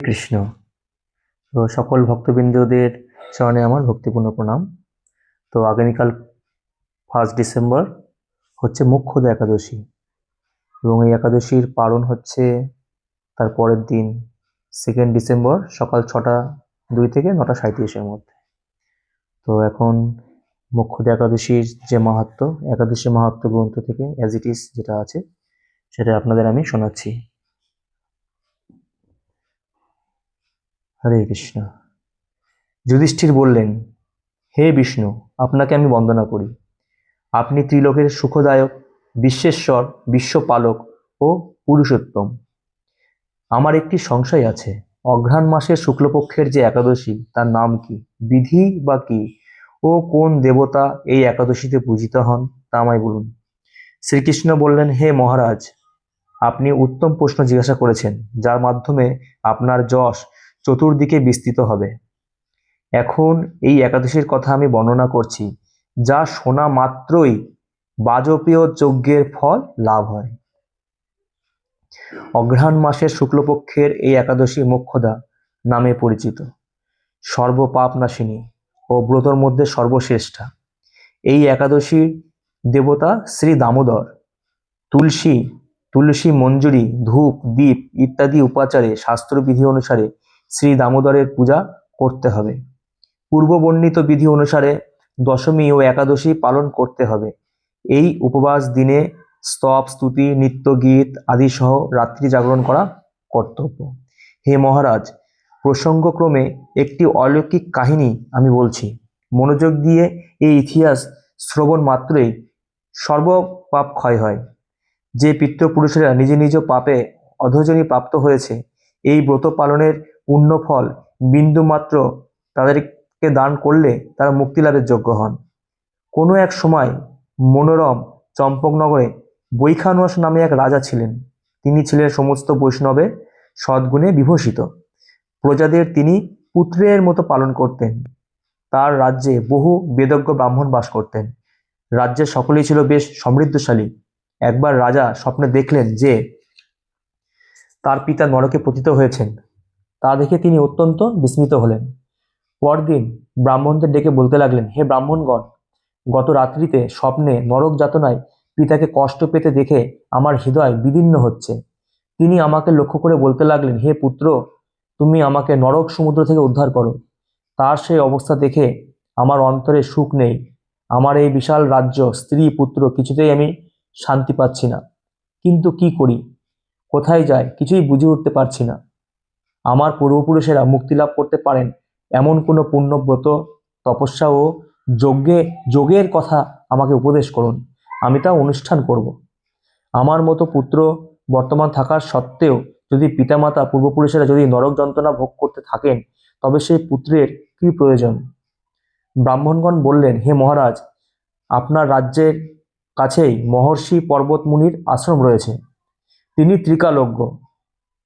কৃষ্ণ। তো সকল ভক্তবৃন্দদের চরণে আমার ভক্তিপূর্ণ প্রণাম। তো আগামীকাল ফার্স্ট ডিসেম্বর হচ্ছে মুখ্যদ একাদশী এবং এই একাদশীর পালন হচ্ছে তার পরের দিন সেকেন্ড ডিসেম্বর সকাল ছটা দুই থেকে নটা সাঁত্রিশের মধ্যে। তো এখন মুখ্যদ একাদশীর যে মাহাত্ম, একাদশী মাহাত্ম গ্রন্থ থেকে অ্যাজ ইট ইজ যেটা আছে, সেটা আপনাদের আমি শোনাচ্ছি। হরে কৃষ্ণ। যুধিষ্ঠির বললেন, হে বিষ্ণু, আপনাকে আমি বন্দনা করি। আপনি ত্রিলোকের সুখদায়ক, বিশ্বেশ্বর, বিশ্বপালক ও পুরুষোত্তম। আমার একটি সংশয় আছে, অঘ্রাণ মাসের শুক্লপক্ষের যে একাদশী, তার নাম কি, বিধি বা কি? ও কোন দেবতা এই একাদশীতে পূজিত হন, তা আমায় বলুন। শ্রীকৃষ্ণ বললেন, হে মহারাজ, আপনি উত্তম প্রশ্ন জিজ্ঞাসা করেছেন, যার মাধ্যমে আপনার যশ চতুর্দিকে বিস্তৃত হবে। এখন এই একাদশীর কথা আমি বর্ণনা করছি, যা শোনা মাত্রই বাজপেয় যজ্ঞের ফল লাভ হয়। অঘ্রাণ মাসের শুক্লপক্ষের এই একাদশী মোক্ষদা নামে পরিচিত। সর্বপাপ নাশিনী ও ব্রতর মধ্যে সর্বশ্রেষ্ঠা। এই একাদশীর দেবতা শ্রী দামোদর তুলসী তুলসী মঞ্জুরি, ধূপ দ্বীপ ইত্যাদি উপাচারে শাস্ত্রবিধি অনুসারে শ্রী দামোদরের পূজা করতে হবে। পূর্ব বর্ণিত বিধি অনুসারে দশমী ও একাদশী পালন করতে হবে। এই উপবাস দিনে স্তব, স্তুতি, নিত্য গীত আদি সহ রাত্রি জাগরণ করা কর্তব্য। হে মহারাজ, প্রসঙ্গক্রমে একটি অলৌকিক কাহিনী আমি বলছি। মনোযোগ দিয়ে এই ইতিহাস শ্রবণ মাত্রই সর্বপাপ ক্ষয় হয়। যে পিতৃপুরুষেরা নিজ নিজ পাপে অধজনী প্রাপ্ত হয়েছে, এই ব্রত পালনের পুণ্য ফল বিন্দুমাত্র তাদেরকে দান করলে তারা মুক্তি লাভের যোগ্য হন। কোনো এক সময় মনোরম চম্পকনগরে বৈখানস নামে এক রাজা ছিলেন। তিনি ছিলেন সমস্ত বৈষ্ণবে সদ্গুণে বিভূষিত। প্রজাদের তিনি পুত্রের মতো পালন করতেন। তার রাজ্যে বহু বেদজ্ঞ ব্রাহ্মণ বাস করতেন। রাজ্যের সকলেই ছিল বেশ সমৃদ্ধশালী। একবার রাজা স্বপ্নে দেখলেন যে তার পিতা নরকে পতিত হয়েছেন। তা দেখে তিনি অত্যন্ত বিস্মিত হলেন। পরদিন ব্রাহ্মণদের ডেকে বলতে লাগলেন, হে ব্রাহ্মণগণ, গত রাত্রিতে স্বপ্নে নরক যাতনায় পিতাকে কষ্ট পেতে দেখে আমার হৃদয় বিদীর্ণ হচ্ছে। তিনি আমাকে লক্ষ্য করে বলতে লাগলেন, হে পুত্র, তুমি আমাকে নরক সমুদ্র থেকে উদ্ধার করো। তার সেই অবস্থা দেখে আমার অন্তরে সুখ নেই। আমার এই বিশাল রাজ্য, স্ত্রী, পুত্র, কিছুতেই আমি শান্তি পাচ্ছি না। কিন্তু কি করি? কোথায় যায় কিছুই বুঝে উঠতে পারছি না। আমার পূর্বপুরুষেরা মুক্তি লাভ করতে পারেন এমন কোনো পুণ্যব্রত, তপস্যা ও যজ্ঞে যোগের কথা আমাকে উপদেশ করুন। আমি তা অনুষ্ঠান করব। আমার মতো পুত্র বর্তমান থাকার সত্ত্বেও যদি পিতামাতা পূর্বপুরুষেরা যদি নরক যন্ত্রণা ভোগ করতে থাকেন, তবে সেই পুত্রের কি প্রয়োজন? ব্রাহ্মণগণ বললেন, হে মহারাজ, আপনার রাজ্যের কাছেই মহর্ষি পর্বতমুনির আশ্রম রয়েছে। তিনি ত্রিকালজ্ঞ।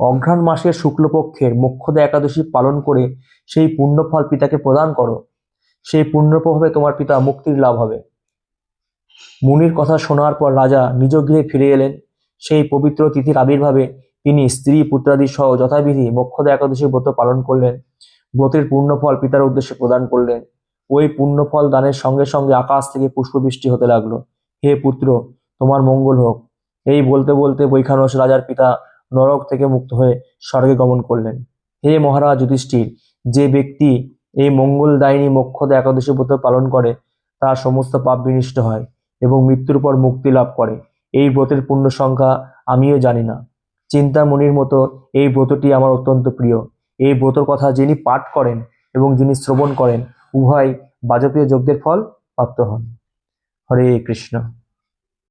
অঘ্রাণ মাসের শুক্লপক্ষের মোক্ষদা একাদশী পালন করে সেই পুণ্যফল পিতাকে প্রদান করো। সেই পুণ্য প্রভাবে তোমার পিতা মুক্তির লাভ হবে। মুনির কথা শোনার পর রাজা নিজ গৃহে ফিরে এলেন। সেই পবিত্র তিথির আবির্ভাবে তিনি স্ত্রী, পুত্রাদি সহ যথাবিধি মোক্ষদা একাদশী ব্রত পালন করলেন। ব্রতের পূর্ণফল পিতার উদ্দেশ্যে প্রদান করলেন। ওই পুণ্যফল দানের সঙ্গে সঙ্গে আকাশ থেকে পুষ্পবৃষ্টি হতে লাগল। হে পুত্র, তোমার মঙ্গল হোক। এই বলতে বলতে বৈখানস রাজার পিতা নরক থেকে মুক্ত হয়ে স্বর্গে গমন করলেন। হে মহারাজ যুধিষ্ঠির, যে ব্যক্তি এই মঙ্গলদায়িনী মোক্ষদা একাদশী ব্রত পালন করে, তার সমস্ত পাপ বিনিষ্ট হয় এবং মৃত্যুর পর মুক্তি লাভ করে। এই ব্রতের পূর্ণ সংখ্যা আমিও জানি না। চিন্তামণির মতো এই ব্রতটি আমার অত্যন্ত প্রিয়। এই ব্রতর কথা যিনি পাঠ করেন এবং যিনি শ্রবণ করেন, উভয় বাজপেয় যজ্ঞের ফল প্রাপ্ত হন। হরে কৃষ্ণ।